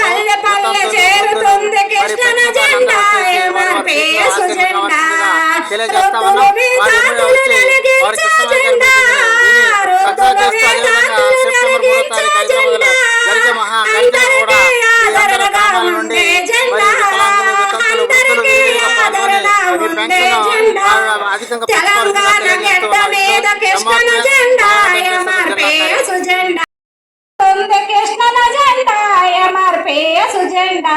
పల్లె పల్లె చేరుతుంది కృష్ణన జెండా ఎంఆర్పిఎస్ జెండా. తొత్తులు వేదాతులు వెలిగించే జెండా రుతులు వేదాతులు వెలిగించే జెండా. ఆదరణగా ఉండే జెండా. ఆదరణగా ఉండే జెండా తెలంగాణ గడ్డ మీద కృష్ణన జెండా ఎంఆర్పిఎస్ జెండా ఉంది కృష్ణన జెండా ఎంఆర్పిఎస్ జెండా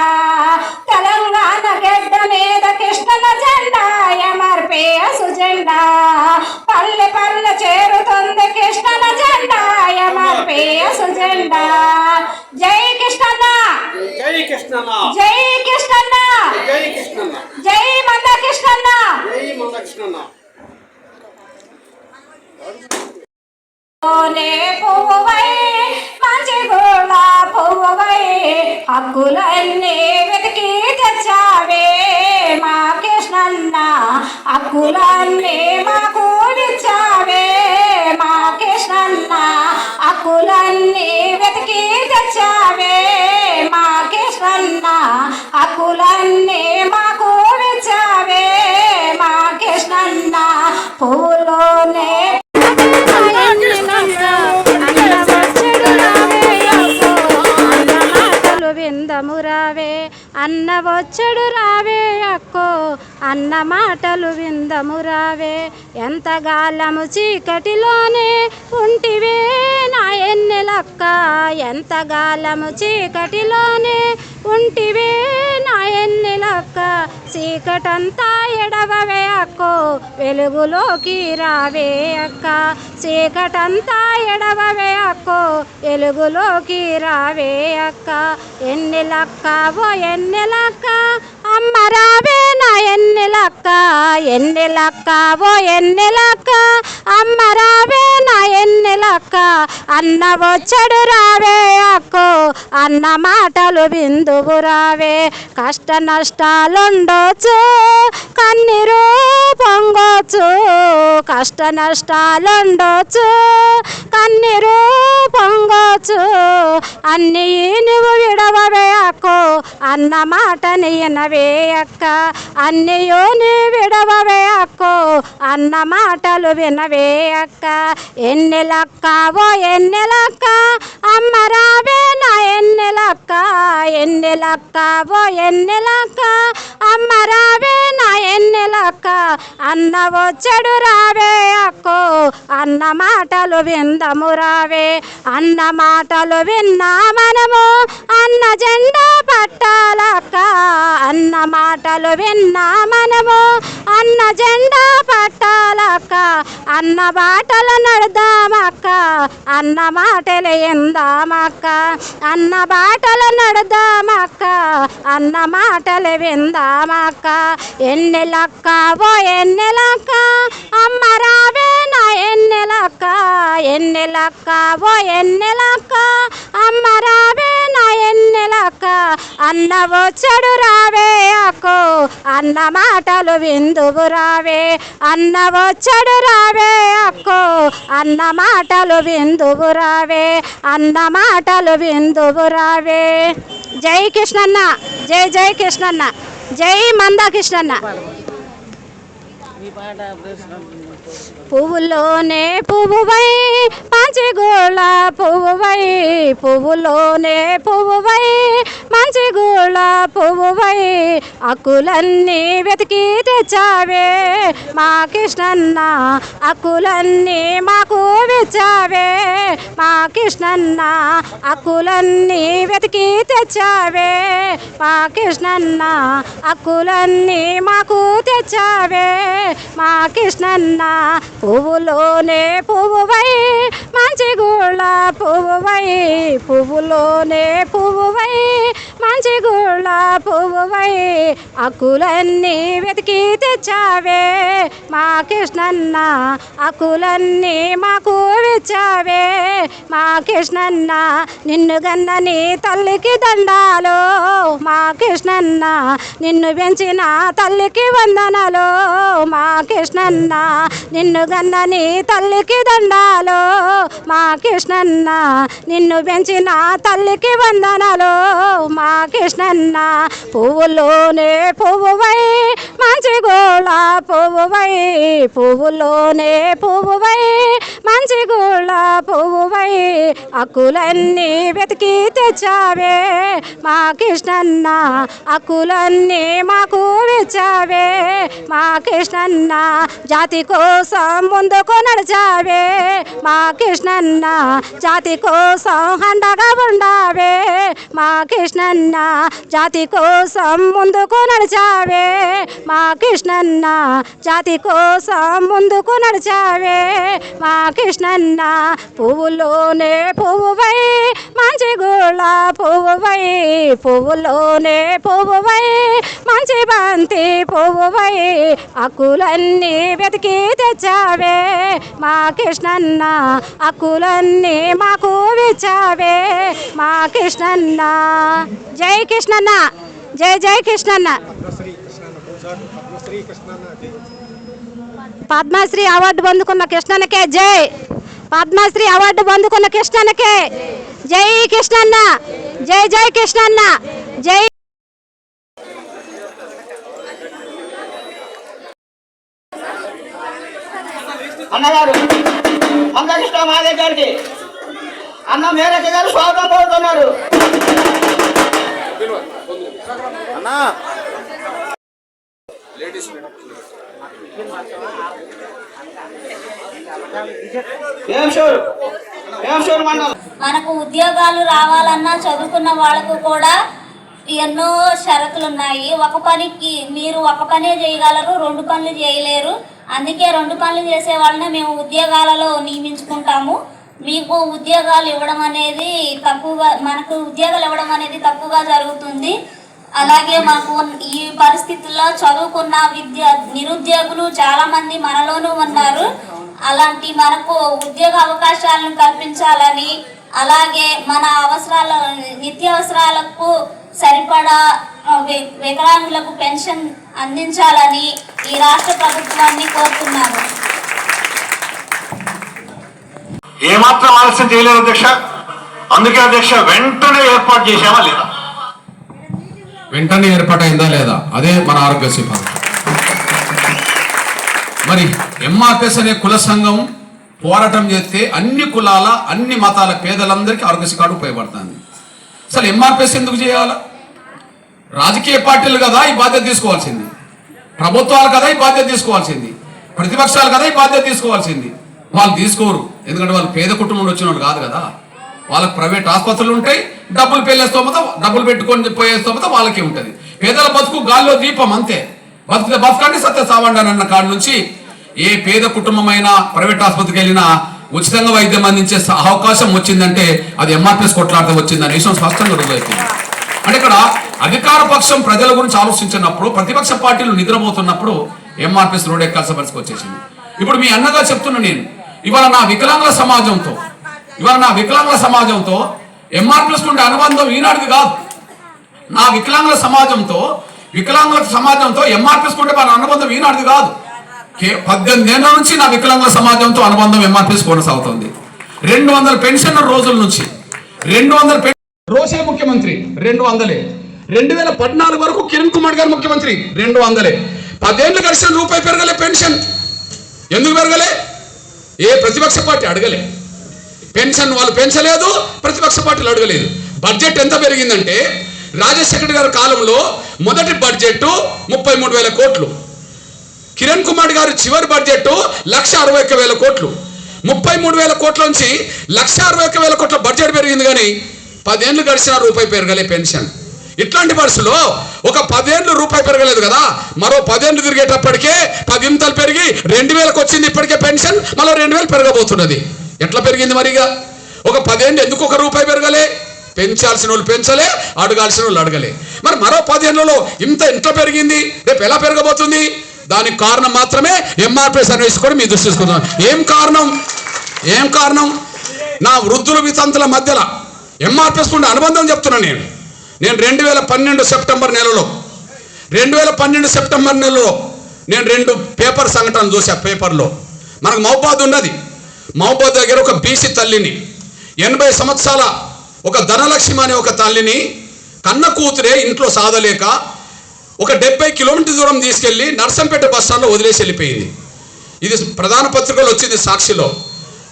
తెలంగాణ గడ్డ మీద కృష్ణన జెండా ఎంఆర్పిఎస్ జెండా పల్లె పల్లె చేరుతుంది కృష్ణన జెండా ఎంఆర్పిఎస్ జెండా జై జై కృష్ణన్న జై కృష్ణన్న జై కృష్ణన్న జై మంద కృష్ణన్న జై మంద కృష్ణన్న ఓనే పువ్వై మంచి గుళ్ళ పువ్వై హక్కులన్నీ వెతికి తెచ్చావే మా కృష్ణన్న. హక్కులన్నీ మాకు ఇచ్చావే మా కృష్ణన్న. హక్కులన్నీ వెతికి తెచ్చావే. హక్కులన్నీ మాకు ఇచ్చావే మా కృష్ణన్న పూలోనే. విందము రావే అన్న వచ్చడు రావే. అక్కో అన్న మాటలు విందము రావే. ఎంతగాలము చీకటిలోనే ఉంటివే నా ఎన్నెలక్క. ఎంతగాలము చీకటిలోనే ఉంటివే నా ఎన్నెలక్క. చీకటంతా ఎడవవే అక్కో వెలుగులోకి రావే అక్క. చీకటంతా ఎడవవే అక్కో వెలుగులోకి రావే అక్క. ఎన్నెలక్క ఓ ఎన్నెలక్క అమ్మ రావే ఎన్నెలక్క ఎన్నెలక్క ఓ ఎన్నెలక్క అమ్మ రావే నా ఎన్నెలక్క అన్న వచ్చడు రావే అక్కో అన్న మాటలు బిందువు రావే కష్ట నష్టాలుండొచ్చు కన్నీరు పొంగొచ్చు కష్ట నష్టాలుండొచ్చు కన్నీరు పొంగొచ్చు అన్ని నువ్వు విడవవే అక్కో అన్న మాటని వినవే అక్క అన్నయోని విడవవే అక్కో అన్న మాటలు వినవే అక్క. ఎన్నెలక్క ఓ ఎన్నెలక్క అమ్మ రావే నా ఎన్నెలక్క. ఎన్నెలక్క ఎన్నెలక్క అమ్మ రావే నా ఎన్నెలక్క. అన్న వచ్చడు రావే అక్కో అన్న మాటలు విందము రావే. అన్న మాటలు విన్నా మనము అన్న జెండా పట్టాలక్క. అన్న మాటలు విన్నా మనము అన్న జెండా పట్టాలక్క అన్న బాటలు నడుదామక్క అన్న మాటలు ఎందామక్క అన్న బాటలు నడుదామక్క అన్న మాటలు విందామక్క. ఎన్నెలక్క ఓ ఎన్నెలక్క అమ్మ రావే నా ఎన్నెలక్క ఎన్నెలక్క ఓ ఎన్నెలక్క. అమ్మ రావే నా ఎన్నెలక్క అన్న వచ్చడు రావే అక్కో. అన్న మాటలు విందువు రావే అన్న వచ్చడు రావే అక్కో. అన్న మాటలు విందువు రావే అన్న మాటలు విందువు రావే. జై కృష్ణన్న జై జై కృష్ణన్న జై మంద కృష్ణన్న పువ్వులోనే పువ్వువై మంచిగూళ పువ్వువై పువ్వులోనే పువ్వువై మంచిగూళ పువ్వువై అక్కులన్నీ వెతికి తెచ్చావే. మా కృష్ణన్న అక్కులన్నీ మాకు విచ్చావే. మా కృష్ణన్న అక్కులన్నీ వెతికి తెచ్చావే. మా కృష్ణన్న అక్కులన్నీ మాకు తెచ్చావే. మా కృష్ణన్న పువ్వులోనే పువ్వువై మంచి గుళ్ళ పువ్వువై పువ్వులోనే పువ్వువై మంచిగూళ్ళ పువ్వువై అక్కులన్నీ వెతికి తెచ్చావే మా కృష్ణన్న అక్కులన్నీ మాకు విచ్చావే మా కృష్ణన్న నిన్ను గన్నని తల్లికి దండాలు మా కృష్ణన్న నిన్ను పెంచిన తల్లికి వందనలు మా కృష్ణన్న నిన్ను గన్నని తల్లికి దండాలు మా కృష్ణన్న నిన్ను పెంచిన తల్లికి వందనలు. మా కృష్ణన్న పువ్వులోనే పువ్వువై మంచి గోళ పువ్వువై పువ్వులోనే పువ్వువై మంచి గోళ పువ్వువై అక్కులన్నీ వెతికి తెచ్చావే. మా కృష్ణన్న అక్కులన్నీ మాకు ఇచ్చావే మా కృష్ణన్న జాతి కోసం ముందుకు నడిచావే. మా కృష్ణన్న జాతి కోసం అండగా ఉండావే. మా కృష్ణన్న జాతి కోసం ముందుకు నడిచావే. మా కృష్ణన్న జాతి కోసం ముందుకు నడిచావే. మా కృష్ణన్న పువ్వులోనే పువ్వువై మంచి గుళ్ళ పువ్వువై పువ్వులోనే పువ్వువై మంచి బంతి పువ్వువై అక్కులన్నీ వెతికి తెచ్చావే. మా కృష్ణన్న అక్కులన్నీ మాకు ఇచ్చావే మా కృష్ణన్న. జై కృష్ణన్న. జై జై కృష్ణన్న. పద్మశ్రీ అవార్డు పొందుకున్న కృష్ణన్నకే జై. పద్మశ్రీ అవార్డు పొందుకున్న కృష్ణన్నకే జై కృష్ణన్న. జై జై కృష్ణన్న. జై. అన్నగారు. మంగకృష్ణ మాదే గారికి అన్న. మేరక గారు స్వాగతం మండలం? మనకు ఉద్యోగాలు రావాలన్నా చదువుకున్న వాళ్ళకు కూడా ఎన్నో షరతులు ఉన్నాయి ఒక పనికి మీరు ఒక పనే చేయగలరు రెండు పనులు చేయలేరు. అందుకే రెండు పనులు చేసే వాళ్ళని మేము ఉద్యోగాలలో నియమించుకుంటాము. మీకు ఉద్యోగాలు ఇవ్వడం అనేది తక్కువగా మనకు ఉద్యోగాలు ఇవ్వడం అనేది తక్కువగా జరుగుతుంది. అలాగే మాకు ఈ పరిస్థితుల్లో చదువుకున్న విద్య నిరుద్యోగులు చాలామంది మనలోనూ ఉన్నారు. అలాంటి మనకు ఉద్యోగ అవకాశాలను కల్పించాలని అలాగే మన అవసరాల నిత్యావసరాలకు సరిపడా వికలాంగులకు పెన్షన్ అందించాలని ఈ రాష్ట్ర ప్రభుత్వాన్ని కోరుతున్నాను. ఏమాత్రం ఆలస్యం చేయలేదు అధ్యక్ష. అందుకే అధ్యక్ష వెంటనే ఏర్పాటు చేశామా లేదా? వెంటనే ఏర్పాటైందా లేదా? అదే మన ఆరోగ్యశ్రీ పథకం మరి ఎంఆర్పిఎస్ అనే కుల సంఘం పోరాటం చేస్తే అన్ని కులాల అన్ని మతాల పేదలందరికీ ఆరోగ్యశ్రీ కార్డు ఉపయోగపడుతుంది. అసలు ఎంఆర్పిఎస్ ఎందుకు చేయాలా? రాజకీయ పార్టీలు కదా ఈ బాధ్యత తీసుకోవాల్సింది. ప్రభుత్వాలు కదా ఈ బాధ్యత తీసుకోవాల్సింది. ప్రతిపక్షాలు కదా ఈ బాధ్యత తీసుకోవాల్సింది. వాళ్ళు తీసుకోరు. ఎందుకంటే వాళ్ళు పేద కుటుంబం వచ్చిన వాళ్ళు కాదు కదా. వాళ్ళకి ప్రైవేట్ ఆసుపత్రులు ఉంటాయి. డబ్బులు పెళ్ళే స్తోమత డబ్బులు పెట్టుకొని పోయే స్తోమత వాళ్ళకి ఉంటుంది. పేదల బతుకు గాల్లో దీపం అంతే. బతుకు బతకండి సత్య సావండి అన్న కాడ నుంచి ఏ పేద కుటుంబమైనా ప్రైవేట్ ఆసుపత్రికి వెళ్ళినా ఉచితంగా వైద్యం అందించే అవకాశం వచ్చిందంటే అది ఎంఆర్పిఎస్ కొట్లాడితే వచ్చిందని విషయం స్పష్టంగా రుజువైపోయింది అంటే ఇక్కడ అధికార పక్షం ప్రజల గురించి ఆలోచించినప్పుడు ప్రతిపక్ష పార్టీలు నిద్రపోతున్నప్పుడు ఎంఆర్పిఎస్ రోడ్ ఎక్కాల్సిన పరిస్థితి వచ్చేసింది. ఇప్పుడు మీ అన్నగా చెప్తున్నా నేను ఇవాళ నా వికలాంగుల సమాజంతో ఇవాళ నా వికలాంగుల సమాజంతో ఎంఆర్పిఎస్ ఉండే అనుబంధం ఈనాటిది కాదు. నా వికలాంగుల సమాజంతో వికలాంగుల సమాజంతో ఎంఆర్పిఎస్ ఉండే మన అనుబంధం ఈనాటిది కాదు. పద్దెనిమిది ఏళ్ళ నుంచి నా వికలాంగుల సమాజంతో అనుబంధం ఎంఆర్పిఎస్ కొనసాగుతుంది. రెండు వందల పెన్షన్ రోజుల నుంచి రెండు వందల పెన్- రోజే ముఖ్యమంత్రి రెండు వందలే. రెండు వేల పద్నాలుగు వరకు కిరణ్ కుమార్ గారు ముఖ్యమంత్రి రెండు వందలే. పదేళ్ళు గడిచిన రూపాయి పెరగలే పెన్షన్. ఎందుకు పెరగలే? ఏ ప్రతిపక్ష పార్టీ అడగలే. పెన్షన్ వాళ్ళు పెంచలేదు ప్రతిపక్ష పార్టీలు అడగలేదు. బడ్జెట్ ఎంత పెరిగిందంటే రాజశేఖర్ గారి కాలంలో మొదటి బడ్జెట్ ముప్పై మూడు వేల కోట్లు. కిరణ్ కుమార్ గారు చివరి బడ్జెట్ లక్ష అరవై ఒక్క వేల కోట్లు. ముప్పై మూడు వేల కోట్ల నుంచి లక్ష అరవై ఒక్క వేల కోట్ల బడ్జెట్ పెరిగింది కానీ పదేళ్ళు గడిచిన రూపాయి పెరగలే పెన్షన్. ఇట్లాంటి పరిస్థితుల్లో ఒక పదేళ్ళు రూపాయి పెరగలేదు కదా. మరో పదేళ్ళు తిరిగేటప్పటికే పది ఇంతలు పెరిగి రెండు వేలకు వచ్చింది ఇప్పటికే పెన్షన్ మరో రెండు వేలు పెరగబోతున్నది. ఎట్లా పెరిగింది మరిగా? ఒక పదేళ్ళు ఎందుకు ఒక రూపాయి పెరగలే? పెంచాల్సిన వాళ్ళు పెంచలే అడగాల్సిన వాళ్ళు అడగలే. మరి మరో పదేళ్ళలో ఇంత ఎంత పెరిగింది రేపు ఎలా పెరగబోతుంది? దానికి కారణం మాత్రమే ఎంఆర్పిఎస్ సర్వీస్ కూడా మీ దృష్టి తీసుకుందాం ఏం కారణం? ఏం కారణం? నా వృద్ధుల వితంతుల మధ్యలో ఎంఆర్పిఎస్ ఉండే అనుబంధం చెప్తున్నాను నేను. నేను రెండు వేల పన్నెండు సెప్టెంబర్ నెలలో రెండు వేల పన్నెండు సెప్టెంబర్ నెలలో నేను రెండు పేపర్ సంఘటనలు చూసా పేపర్లో. మనకు మహబాద్ ఉన్నది. మహబాద్ దగ్గర ఒక బీసీ తల్లిని ఎనభై సంవత్సరాల ఒక ధనలక్ష్మి అనే ఒక తల్లిని కన్న కూతురే ఇంట్లో సాధలేక ఒక డెబ్బై కిలోమీటర్ దూరం తీసుకెళ్ళి నర్సంపేట బస్ స్టాండ్లో వదిలేసి వెళ్ళిపోయింది. ఇది ప్రధాన పత్రికలో వచ్చింది సాక్షిలో.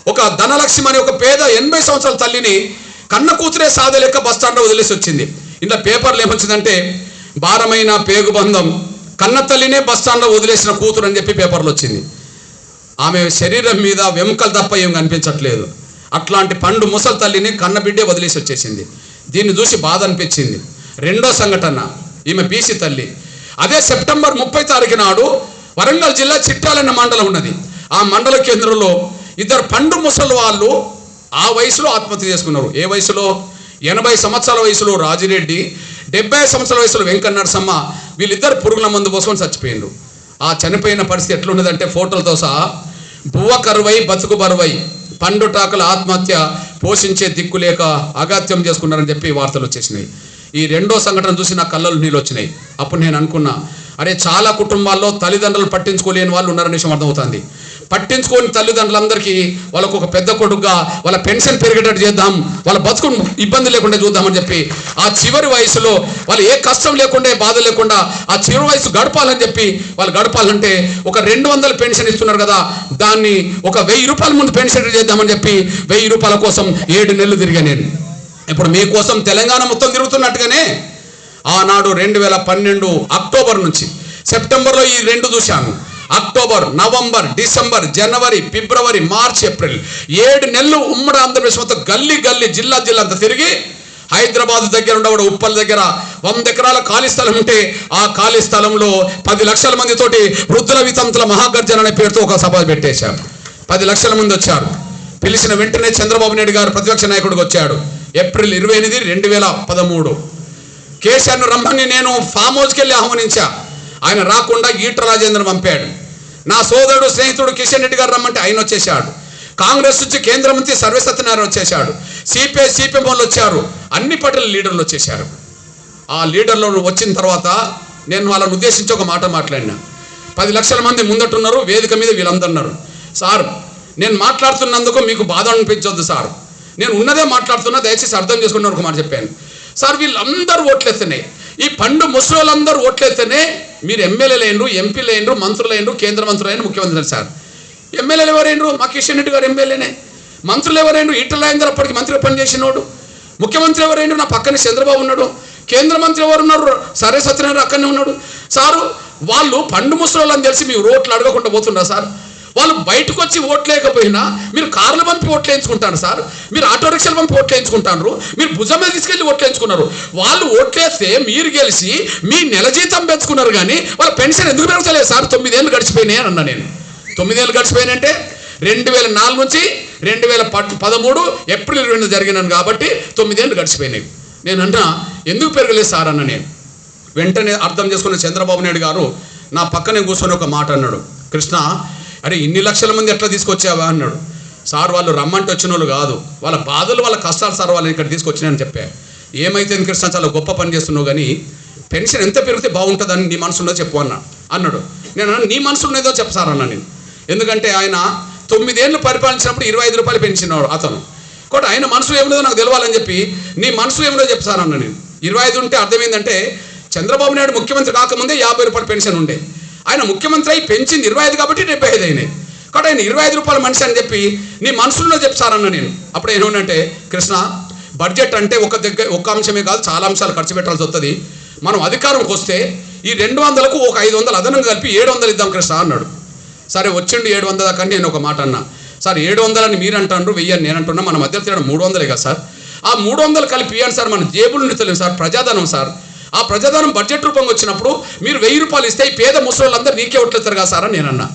ఒక ధనలక్ష్మి అనే ఒక పేద ఎనభై సంవత్సరాల తల్లిని కన్న కూతురే సాధలేక బస్ స్టాండ్లో వదిలేసి వచ్చింది. ఇంట్లో పేపర్లు ఏమొచ్చిందంటే భారమైన పేగుబంధం కన్న తల్లినే బస్ స్టాండ్లో వదిలేసిన కూతురు అని చెప్పి పేపర్లు వచ్చింది. ఆమె శరీరం మీద వెముకలు తప్ప ఏం కనిపించట్లేదు. అట్లాంటి పండు ముసలి తల్లిని కన్నబిడ్డే వదిలేసి వచ్చేసింది. దీన్ని చూసి బాధ అనిపించింది. రెండో సంఘటన. ఈమె బీసీ తల్లి. అదే సెప్టెంబర్ ముప్పై తారీఖు నాడు వరంగల్ జిల్లా చిట్టాలన్న మండలం ఉన్నది. ఆ మండల కేంద్రంలో ఇద్దరు పండు ముసలి వాళ్ళు ఆ వయసులో ఆత్మహత్య చేసుకున్నారు. ఏ వయసులో? ఎనభై సంవత్సరాల వయసులో రాజిరెడ్డి డెబ్బై సంవత్సరాల వయసులో వెంకన్న నరసమ్మ వీళ్ళిద్దరు పురుగుల మందు పోసుకొని చచ్చిపోయిండ్రు. ఆ చనిపోయిన పరిస్థితి ఎట్లున్నదంటే ఫోటోలతో సహా బువ్వ కరువై బతుకు బరువై పండుటాకుల ఆత్మహత్య పోషించే దిక్కు లేక అగాత్యం చేసుకున్నారని చెప్పి వార్తలు వచ్చేసినాయి. ఈ రెండో సంఘటన చూసి నా కళ్ళలు నీళ్ళు వచ్చినాయి. అప్పుడు నేను అనుకున్నా అరే చాలా కుటుంబాల్లో తల్లిదండ్రులు పట్టించుకోలేని వాళ్ళు ఉన్నారనే విషయం అర్థమవుతుంది. పట్టించుకోని తల్లిదండ్రులందరికీ వాళ్ళకు ఒక పెద్ద కొడుకుగా వాళ్ళ పెన్షన్ పెరిగేటట్టు చేద్దాం వాళ్ళ బతుకు ఇబ్బంది లేకుండా చూద్దామని చెప్పి ఆ చివరి వయసులో వాళ్ళు ఏ కష్టం లేకుండా బాధ లేకుండా ఆ చివరి వయసు గడపాలని చెప్పి వాళ్ళు గడపాలంటే ఒక రెండు వందల పెన్షన్ ఇస్తున్నారు కదా దాన్ని ఒక వెయ్యి రూపాయల ముందు పెన్షన్ చేద్దామని చెప్పి వెయ్యి రూపాయల కోసం ఏడు నెలలు తిరిగా నేను. ఇప్పుడు మీకోసం తెలంగాణ మొత్తం తిరుగుతున్నట్టుగానే ఆనాడు రెండు వేల పన్నెండు అక్టోబర్ నుంచి సెప్టెంబర్లో ఈ రెండు చూశాను. అక్టోబర్ నవంబర్ డిసెంబర్ జనవరి ఫిబ్రవరి మార్చ్ ఏప్రిల్ ఏడు నెలలు ఉమ్మడి ఆంధ్రప్రదేశ్ మొత్తం గల్లీ గల్లీ జిల్లా జిల్లా అంతా తిరిగి హైదరాబాద్ దగ్గర ఉండవాడు ఉప్పల్ దగ్గర వంద ఎకరాల ఖాళీ స్థలం ఉంటే ఆ ఖాళీ స్థలంలో పది లక్షల మందితోటి వృద్ధుల వితంతుల మహాగర్జన అనే పేరుతో ఒక సభ పెట్టేశారు. పది లక్షల మంది వచ్చారు. పిలిచిన వెంటనే చంద్రబాబు నాయుడు గారు ప్రతిపక్ష నాయకుడికి వచ్చాడు. ఏప్రిల్ ఇరవై ఎనిమిది రెండు వేల పదమూడు. కేసీఆర్ను రమ్మని నేను ఫామ్ హౌస్కి వెళ్ళి ఆహ్వానించా. ఆయన రాకుండా ఈట రాజేంద్ర పంపాడు. నా సోదరుడు స్నేహితుడు కిషన్ రెడ్డి గారు రమ్మంటే ఆయన వచ్చేసాడు కాంగ్రెస్ నుంచి కేంద్ర మంత్రి సర్వసత్యనారాయణ వచ్చేసాడు సిపిఐ సిపిఎం వాళ్ళు వచ్చారు. అన్ని పార్టీల లీడర్లు వచ్చేసారు ఆ లీడర్లు వచ్చిన తర్వాత నేను వాళ్ళని ఉద్దేశించి ఒక మాట మాట్లాడినా. పది లక్షల మంది ముందటున్నారు వేదిక మీద వీళ్ళందరున్నారు. సార్ నేను మాట్లాడుతున్నందుకు మీకు బాధ అనిపించొద్దు సార్. నేను ఉన్నదే మాట్లాడుతున్నా దయచేసి అర్థం చేసుకుని ఒక మాట చెప్పాను. సార్ వీళ్ళందరూ ఓట్లెత్తనే ఈ పండు ముసలోళ్ళందరూ ఓట్లెత్తనే మీరు ఎమ్మెల్యేలు అయినరు ఎంపీలు అయినరు మంత్రులు అయినరు కేంద్ర మంత్రులు అయిన ముఖ్యమంత్రి సార్. ఎమ్మెల్యేలు ఎవరైనరు మా కిషన్ రెడ్డి గారు ఎమ్మెల్యేనే. మంత్రులు ఎవరైనరు ఈటల రాజేందర్ అప్పటికి మంత్రిగా పనిచేసినోడు. ముఖ్యమంత్రి ఎవరైనా నా పక్కన చంద్రబాబు ఉన్నాడు. కేంద్ర మంత్రి ఎవరు ఉన్నారు? సరే సత్యనారాయణ అక్కడనే ఉన్నాడు. సారు వాళ్ళు పండు ముసలోళ్ళని తెలిసి మీరు రోట్లు అడగకుండా పోతున్నారు సార్? వాళ్ళు బయటకు వచ్చి ఓట్లేకపోయినా మీరు కార్లు పంపి ఓట్లు వేయించుకుంటాను సార్. మీరు ఆటో రిక్షాలు పంపి ఓట్లేయించుకుంటారు మీరు భుజం మీద తీసుకెళ్ళి ఓట్లు వేయించుకున్నారు. వాళ్ళు ఓట్లేస్తే మీరు గెలిచి మీ నెల జీతం పెంచుకున్నారు కానీ వాళ్ళ పెన్షన్ ఎందుకు పెంచలేదు సార్? తొమ్మిదేళ్ళు గడిచిపోయినాయి అని అన్నా నేను. తొమ్మిదేళ్ళు గడిచిపోయినంటే రెండు వేల నాలుగు నుంచి రెండు వేల పదమూడు ఏప్రిల్ రెండు జరిగినాను కాబట్టి తొమ్మిదేళ్ళు గడిచిపోయినాయి. నేను అన్నా ఎందుకు పెరగలేదు సార్ అన్న నేను. వెంటనే అర్థం చేసుకున్న చంద్రబాబు నాయుడు గారు నా పక్కనే కూర్చొని ఒక మాట అన్నాడు. కృష్ణ అరే ఇన్ని లక్షల మంది ఎట్లా తీసుకొచ్చావా అన్నాడు. సార్ వాళ్ళు రమ్మంటే వచ్చిన వాళ్ళు కాదు. వాళ్ళ బాధలు వాళ్ళ కష్టాలు సార్ వాళ్ళని ఇక్కడ తీసుకొచ్చినాయని చెప్పా. ఏమైతే కృష్ణ చాలా గొప్ప పని చేస్తున్నావు కానీ పెన్షన్ ఎంత పెరిగితే బాగుంటుందని నీ మనసులో చెప్పు అన్నా. అన్నాడు. నేను నీ మనసు ఉన్నదో చెప్పు అన్నా నేను. ఎందుకంటే ఆయన తొమ్మిదేళ్ళు పరిపాలించినప్పుడు ఇరవై ఐదు రూపాయలు పెంచినాడు అతను. కాబట్టి ఆయన మనసు ఏమిటో నాకు తెలవాలని చెప్పి నీ మనసు ఏమున్నదో చెప్తానన్న నేను. ఇరవై ఐదు ఉంటే అర్థం ఏంటంటే చంద్రబాబు నాయుడు ముఖ్యమంత్రి కాకముందే యాభై రూపాయలు పెన్షన్ ఉండే. ఆయన ముఖ్యమంత్రి అయి పెంచింది ఇరవై ఐదు కాబట్టి డెబ్బై ఐదు అయినాయి. కాబట్టి ఆయన ఇరవై ఐదు రూపాయల మనిషి అని చెప్పి నీ మనసులో చెప్తారన్న నేను. అప్పుడు ఏమన్నంటే కృష్ణ బడ్జెట్ అంటే ఒక దగ్గర ఒక అంశమే కాదు చాలా అంశాలు ఖర్చు పెట్టాల్సి వస్తుంది మనం అధికారంకి వస్తే ఈ రెండు వందలకు ఒక ఐదు వందలు అదనంగా కలిపి ఏడు వందలు ఇద్దాం కృష్ణ అన్నాడు. సరే వచ్చిండు ఏడు వందల దాకా నేను ఒక మాట అన్నా. సార్ ఏడు వందలని మీరు అంటారు వెయ్యి అని నేను అంటున్నా మన మధ్య తేడా మూడు వందలే కదా సార్. ఆ మూడు వందలు కలిపి ఇవ్వండి సార్ మన జేబులు నిలుతలేము సార్ ప్రజాధనం సార్. ఆ ప్రజాధనం బడ్జెట్ రూపంగా వచ్చినప్పుడు మీరు వెయ్యి రూపాయలు ఇస్తే ఈ పేద ముసలోళ్ళందరూ నీకే ఒట్లెత్తారు కదా సార్ అని నేనన్నా.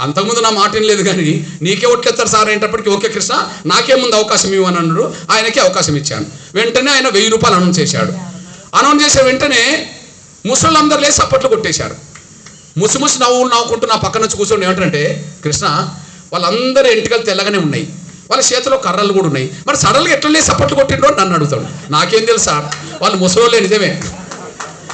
అంతకుముందు నా మాట లేదు కానీ నీకే ఒట్లెత్తారు సార్ అనేటప్పటికి ఓకే కృష్ణ నాకే ముందు అవకాశం ఇవ్వని అన్నాడు. ఆయనకే అవకాశం ఇచ్చాను. వెంటనే ఆయన వెయ్యి రూపాయలు అనౌన్స్ చేశాడు. అనౌన్స్ చేసిన వెంటనే ముసళ్ళందరూ లేసి సప్పట్లు కొట్టేశారు. ముసి ముసి నవ్వులు నవ్వుకుంటూ నా పక్కన వచ్చి కూర్చొని ఏమిటంటే కృష్ణ వాళ్ళందరూ ఎంటికలు తెల్లగానే ఉన్నాయి. వాళ్ళ చేతిలో కర్రలు కూడా ఉన్నాయి. మరి సడన్గా ఎట్లా లేసి సప్పట్లు కొట్టిండ్రో అని నన్ను అడుగుతాడు. నాకేం తెలుసు సార్? వాళ్ళు ముసలోళ్ళే నిజమే.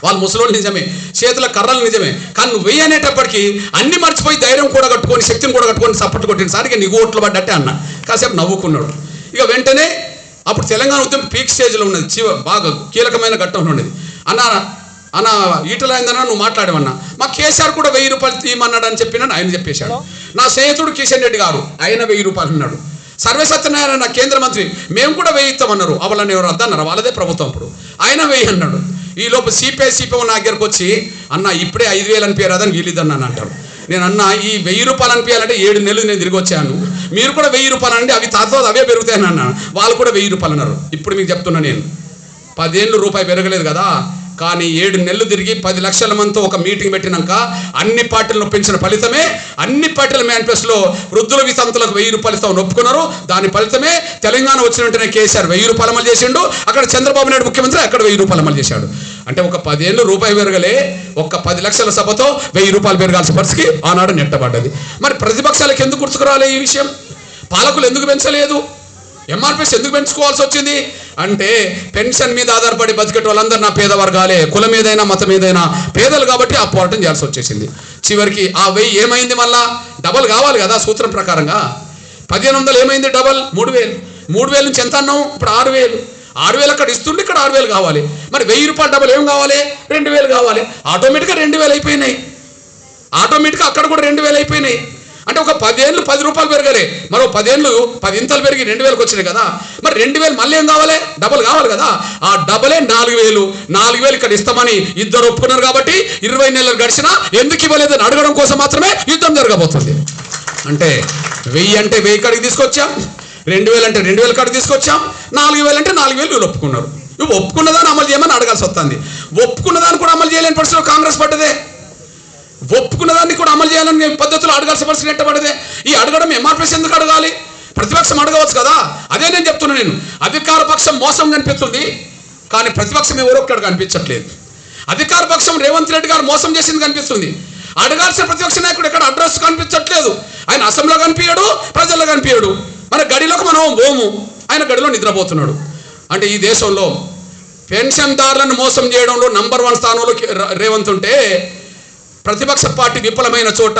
వాళ్ళు ముసలోళ్ళు నిజమే చేతుల కర్రలు నిజమే. కానీ నువ్వు వెయ్యి అనేటప్పటికీ అన్ని మర్చిపోయి ధైర్యం కూడా కట్టుకొని శక్తిని కూడా కట్టుకొని సపోర్ట్ కొట్టిన సారికి నీకు ఓట్లు పడ్డట్టే అన్న. కాసేపు నవ్వుకున్నాడు. ఇక వెంటనే అప్పుడు తెలంగాణ ఉద్యమం పీక్ స్టేజ్లో ఉన్నది చివ బాగా కీలకమైన ఘట్టంలో ఉన్నది. అన్న అన్న ఈటల అయిందన్న నువ్వు మాట్లాడమన్నా మా కేసీఆర్ కూడా వెయ్యి రూపాయలు తీయమన్నాడు అని చెప్పిన ఆయన చెప్పేశాడు. నా స్నేహితుడు కిషన్ రెడ్డి గారు ఆయన వెయ్యి రూపాయలు అన్నాడు. సర్వే సత్యనారాయణ నా కేంద్ర మంత్రి మేము కూడా వెయ్యి ఇస్తామన్నారు. అవలని ఎవరు వద్దన్నారు? వాళ్ళదే ప్రభుత్వం ఇప్పుడు ఆయన వెయ్యి అన్నాడు. ఈ లోపు సిపిఐ సిపిఐ నా దగ్గరకు వచ్చి అన్న ఇప్పుడే ఐదు వేలు అనిపించారదని వీలిద్దన్నాను అంటాడు నేను అన్న ఈ వెయ్యి రూపాయలు అనిపించాలంటే ఏడు నెలలు నేను తిరిగి వచ్చాను. మీరు కూడా వెయ్యి రూపాయలు అండి అవి తాతో అవే పెరుగుతాయని అన్న. వాళ్ళు కూడా వెయ్యి రూపాయలు అన్నారు. ఇప్పుడు మీకు చెప్తున్నా నేను. పదేళ్ళు రూపాయి పెరగలేదు కదా. కానీ ఏడు నెలలు తిరిగి పది లక్షల మందితో ఒక మీటింగ్ పెట్టినాక అన్ని పార్టీలను ఒప్పించిన ఫలితమే అన్ని పార్టీల మేనిఫెస్టోలో వృద్ధుల వితంతులకు వెయ్యి రూపాయలు ఇస్తామని ఒప్పుకున్నారు. దాని ఫలితమే తెలంగాణ వచ్చిన వెంటనే కేసీఆర్ వెయ్యి రూపాయలు అమలు చేసిండు. అక్కడ చంద్రబాబు నాయుడు ముఖ్యమంత్రి అక్కడ వెయ్యి రూపాయలు అమలు చేశాడు. అంటే ఒక పదేళ్ళు రూపాయి పెరగలే ఒక పది లక్షల సభతో వెయ్యి రూపాయలు పెరగాల్సిన పరిస్థితికి ఆనాడు నెట్టబడ్డది. మరి ప్రతిపక్షాలకు ఎందుకు గుర్తుకురాలే ఈ విషయం? పాలకులు ఎందుకు పెంచలేదు? ఎంఆర్పిఎస్ ఎందుకు పెంచుకోవాల్సి వచ్చింది? అంటే పెన్షన్ మీద ఆధారపడి బతికేట వాళ్ళందరూ నా పేద వర్గాలే. కులం ఏదైనా మతం ఏదైనా పేదలు కాబట్టి ఆ పోరాటం చేయాల్సి వచ్చేసింది. చివరికి ఆ వెయ్యి ఏమైంది మళ్ళా? డబల్ కావాలి కదా సూత్రం ప్రకారంగా. పదిహేను వందలు ఏమైంది డబల్? మూడు వేలు. మూడు వేల నుంచి ఎంత అన్నాం ఇప్పుడు ఆరు వేలు. ఆరు వేలు అక్కడ ఇస్తుండే ఇక్కడ ఆరు వేలు కావాలి. మరి వెయ్యి రూపాయలు డబల్ ఏం కావాలి? రెండు వేలు కావాలి. ఆటోమేటిక్గా రెండు వేలు అయిపోయినాయి. ఆటోమేటిక్గా అక్కడ కూడా రెండు వేలు అయిపోయినాయి. అంటే ఒక పదేళ్ళు పది రూపాయలు పెరగలే. మరో పదేళ్ళు పది ఇంతలు పెరిగి రెండు వేలకు వచ్చినాయి కదా. మరి రెండు వేలు మళ్ళీ ఏం కావాలి? డబల్ కావాలి కదా. ఆ డబలే నాలుగు వేలు. నాలుగు వేలు ఇక్కడ ఇస్తామని ఇద్దరు ఒప్పుకున్నారు కాబట్టి ఇరవై నెలలు గడిచినా ఎందుకు ఇవ్వలేదని అడగడం కోసం మాత్రమే యుద్ధం జరగబోతుంది. అంటే వెయ్యి అంటే వెయ్యి కాడికి తీసుకొచ్చాం. రెండు వేలు అంటే రెండు వేల కాడికి తీసుకొచ్చాం. నాలుగు వేలు అంటే నాలుగు వేలు వీళ్ళు ఒప్పుకున్నారు. ఇవి ఒప్పుకున్నదాన్ని అమలు చేయమని అడగాల్సి వస్తుంది. ఒప్పుకున్నదాన్ని కూడా అమలు చేయలేని పరిస్థితిలో కాంగ్రెస్ పడ్డదే. ఒప్పుకున్న దాన్ని కూడా అమలు చేయాలని పద్ధతిలో అడగాల్సిన పరిస్థితి ఎట్టబడదే ఈ అడగడం ఎంఆర్పిఎస్ ఎందుకు అడగాలి? ప్రతిపక్షం అడగవచ్చు కదా? అదే నేను చెప్తున్నా నేను. అధికార పక్షం మోసం కనిపిస్తుంది కానీ ప్రతిపక్షం ఎవరో ఒకటి కనిపించట్లేదు. అధికార పక్షం రేవంత్ రెడ్డి గారు మోసం చేసింది కనిపిస్తుంది. అడగాల్సిన ప్రతిపక్ష నాయకుడు ఎక్కడ అడ్రస్ కనిపించట్లేదు. ఆయన అసెంబ్లీలో కనిపించాడు ప్రజల్లో కనిపించాడు. మన గడిలోకి మనం పోము. ఆయన గడిలో నిద్రపోతున్నాడు. అంటే ఈ దేశంలో పెన్షన్దారులను మోసం చేయడంలో నంబర్ వన్ స్థానంలో రేవంత్ ఉంటే ప్రతిపక్ష పార్టీ విఫలమైన చోట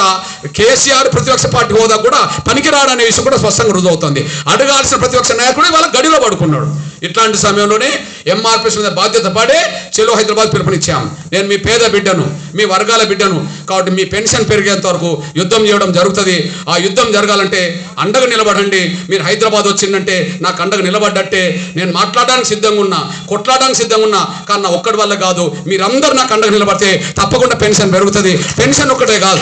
కేసీఆర్ ప్రతిపక్ష పార్టీ హోదా కూడా పనికిరాడనే విషయం కూడా స్పష్టంగా రుజువుతుంది అడగాల్సిన ప్రతిపక్ష నాయకుడు వాళ్ళ గడిలో పడుకున్నాడు. ఇట్లాంటి సమయంలోనే ఎంఆర్పిఎస్ మీద బాధ్యత పడే చెలో హైదరాబాద్ పిలుపునిచ్చాం. నేను మీ పేద బిడ్డను మీ వర్గాల బిడ్డను కాబట్టి మీ పెన్షన్ పెరిగేంత వరకు యుద్ధం చేయడం జరుగుతుంది. ఆ యుద్ధం జరగాలంటే అండగా నిలబడండి. మీరు హైదరాబాద్ వచ్చిందంటే నాకు అండగా నిలబడ్డట్టే. నేను మాట్లాడడానికి సిద్ధంగా ఉన్నా కొట్లాడడానికి సిద్ధంగా ఉన్నా కానీ నా ఒక్కడి వల్ల కాదు. మీరందరూ నాకు అండగా నిలబడితే తప్పకుండా పెన్షన్ పెరుగుతుంది. పెన్షన్ ఒకటే కాదు.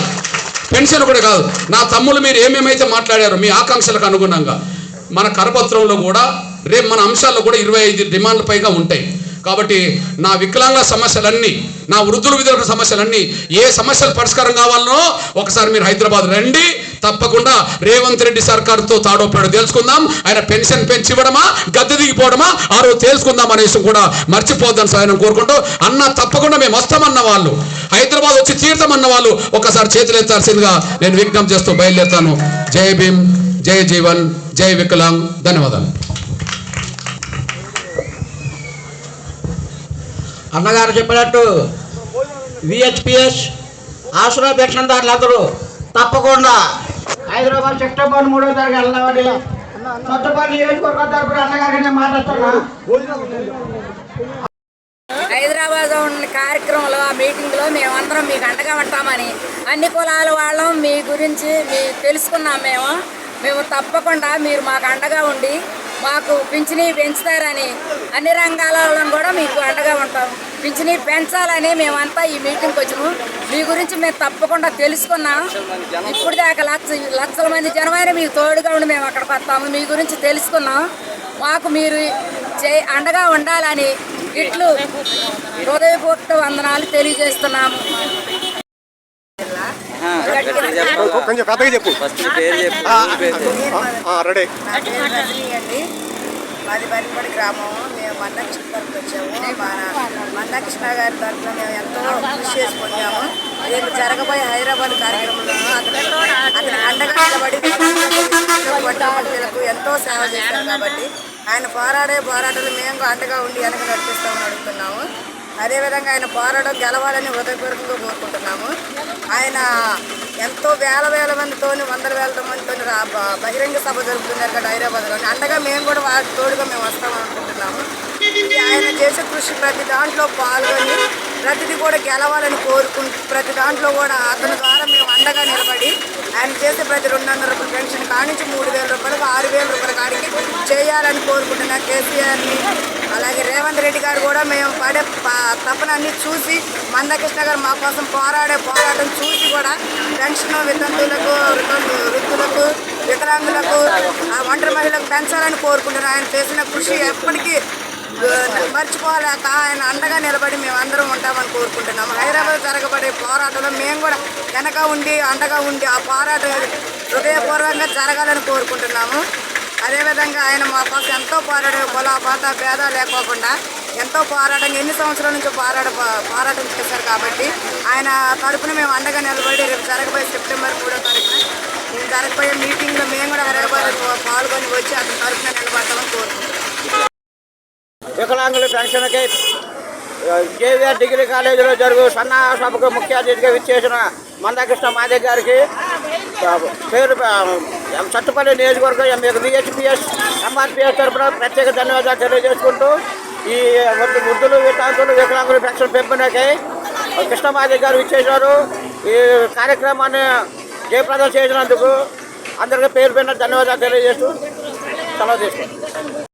పెన్షన్ ఒకటే కాదు. నా తమ్ముళ్ళు మీరు ఏమేమైతే మాట్లాడారో మీ ఆకాంక్షలకు అనుగుణంగా మన కరపత్రంలో కూడా రేపు మన అంశాల్లో కూడా ఇరవై ఐదు డిమాండ్ల పైగా ఉంటాయి. కాబట్టి నా వికలాంగ సమస్యలన్నీ నా వృద్ధుల విధుల సమస్యలన్నీ ఏ సమస్యలు పరిష్కారం కావాలనో ఒకసారి మీరు హైదరాబాద్ రండి. తప్పకుండా రేవంత్ రెడ్డి సర్కార్తో తాడోపాడు తెలుసుకుందాం ఆయన పెన్షన్ పెంచి ఇవ్వడమా గద్దె దిగిపోవడమా ఆ రోజు తేల్చుకుందాం అనేసి కూడా మర్చిపోద్దని సాయం కోరుకుంటూ అన్న తప్పకుండా మేము వస్తామన్న వాళ్ళు హైదరాబాద్ వచ్చి తీర్థమన్న వాళ్ళు ఒకసారి చేతులు ఎత్తాల్సిందిగా నేను విజ్ఞప్తి చేస్తూ బయలుదేరుతాను. జై భీమ్ జై జీవన్ జై వికలాంగ్. ధన్యవాదాలు. అన్నగారు చెప్పినట్టు విహెచ్పిఎస్ ఆశ్రయ పెన్షన్దారులందరూ తప్పకుండా హైదరాబాద్ సెప్టెంబర్ మూడో తారీఖు వెళ్ళామని కొత్తపల్లి నియోజకవర్గం తరపున అన్నగారికి నేను మాట్లాడుతున్నా. హైదరాబాద్ ఉన్న కార్యక్రమంలో ఆ మీటింగ్లో మేమందరం మీకు అండగా ఉంటామని అన్ని కులాల వాళ్ళం మీ గురించి మీ తెలుసుకున్నాం మేము. మేము తప్పకుండా మీరు మాకు అండగా ఉండి మాకు పింఛనీ పెంచుతారని అన్ని రంగాలలో కూడా మీకు అండగా ఉంటాం. పింఛనీ పెంచాలని మేమంతా ఈ మీటింగ్కి వచ్చాము. మీ గురించి మేము తప్పకుండా తెలుసుకున్నాం. ఇప్పుడు దాకా లక్ష లక్షల మంది జనమైన మీకు తోడుగా ఉండి మేము అక్కడికి వస్తాము. మీ గురించి తెలుసుకున్నాం. మాకు మీరు చే అండగా ఉండాలని ఇట్లు హృదయపూర్వక వందనాలు తెలియజేస్తున్నాము. కొంచెం కథగా చెప్పు. రెడీ. అండి మాది బరిపడి గ్రామం. మేము మందకృష్ణ తరఫున వచ్చాము. మందకృష్ణ గారి తరఫున మేము ఎంతో కృషి చేసి పొందాము రేపు జరగబోయే హైదరాబాద్ కార్యక్రమంలో అతను అతని అండగా నిలబడి వడ్డీలకు ఎంతో సేవ చేశారు కాబట్టి ఆయన పోరాడే పోరాటాలు మేము అండగా ఉండి వెనక నడిపిస్తామని అడుగుతున్నాము. అదేవిధంగా ఆయన పోరాటం గెలవాలని హృదయపూర్వకంగా కోరుకుంటున్నాము. ఆయన ఎంతో వేల వేల మందితో వందల వేల మందితో బహిరంగ సభ జరుపుతున్నారు కదా హైదరాబాద్లో అండగా మేము కూడా వారి తోడుగా మేము వస్తామని అనుకుంటున్నాము. ఆయన చేసే కృషి ప్రతి దాంట్లో పాల్గొని ప్రతిదీ కూడా గెలవాలని కోరుకుంటూ ప్రతి దాంట్లో కూడా అతని ద్వారా మేము అండగా నిలబడి ఆయన చేసే ప్రతి రెండు వందల రూపాయల పెన్షన్ కానించి మూడు వేల రూపాయలకు ఆరు వేల రూపాయల కాడికి చేయాలని కోరుకుంటున్నా కేసీఆర్ని. అలాగే రేవంత్ రెడ్డి గారు కూడా మేము పడే ప- చూసి మందకృష్ణ గారు మా కోసం పోరాడే పోరాటం చూసి కూడా పెన్షన్ వితంతువులకు వృత్తులకు వృద్ధులకు వికలాంగులకు ఆ ఒంటరి మహిళలకు పెంచాలని కోరుకుంటున్నాను ఆయన చేసిన కృషి ఎప్పటికీ మర్చిపోలేక ఆయన అండగా నిలబడి మేము అందరం ఉంటామని కోరుకుంటున్నాము హైదరాబాద్ జరగబడే పోరాటంలో మేము కూడా వెనక ఉండి అండగా ఉండి ఆ పోరాటం హృదయపూర్వకంగా జరగాలని కోరుకుంటున్నాము. అదేవిధంగా ఆయన మా కోసం ఎంతో పోరాడే కుల పాత భేద లేకోకుండా ఎంతో పోరాటం ఎన్ని సంవత్సరాల నుంచి పోరాట పోరాటం చేశారు కాబట్టి ఆయన తరపున మేము అండగా నిలబడి రేపు జరగబోయే సెప్టెంబర్ మూడో తారీఖున జరగబోయే మీటింగ్లో మేము కూడా హైదరాబాద్ పాల్గొని వచ్చి అతని తరపున నిలబడతామని కోరుకుంటున్నాం. వికలాంగుల పెన్షన్కి జేవిఆర్ డిగ్రీ కాలేజీలో జరుగు సన్నా సభకు ముఖ్య అతిథిగా విచ్చేసిన మందకృష్ణ మాదే గారికి పేరు ఆ, చట్టుపల్లి నియోజకవర్గం ఎంఏ విహెచ్పిఎస్ ఎంఆర్పిఎస్ తరఫున ప్రత్యేక ధన్యవాదాలు తెలియజేసుకుంటూ ఈ వృద్ధులు వితాంతులు వికలాంగుల పెన్షన్ పెంపునకై కృష్ణమాదే గారు విచ్చేసారు ఈ కార్యక్రమాన్ని జయప్రదం చేసినందుకు అందరికీ పేరు పైన ధన్యవాదాలు తెలియజేస్తూ సెలవు తీసుకుంటాం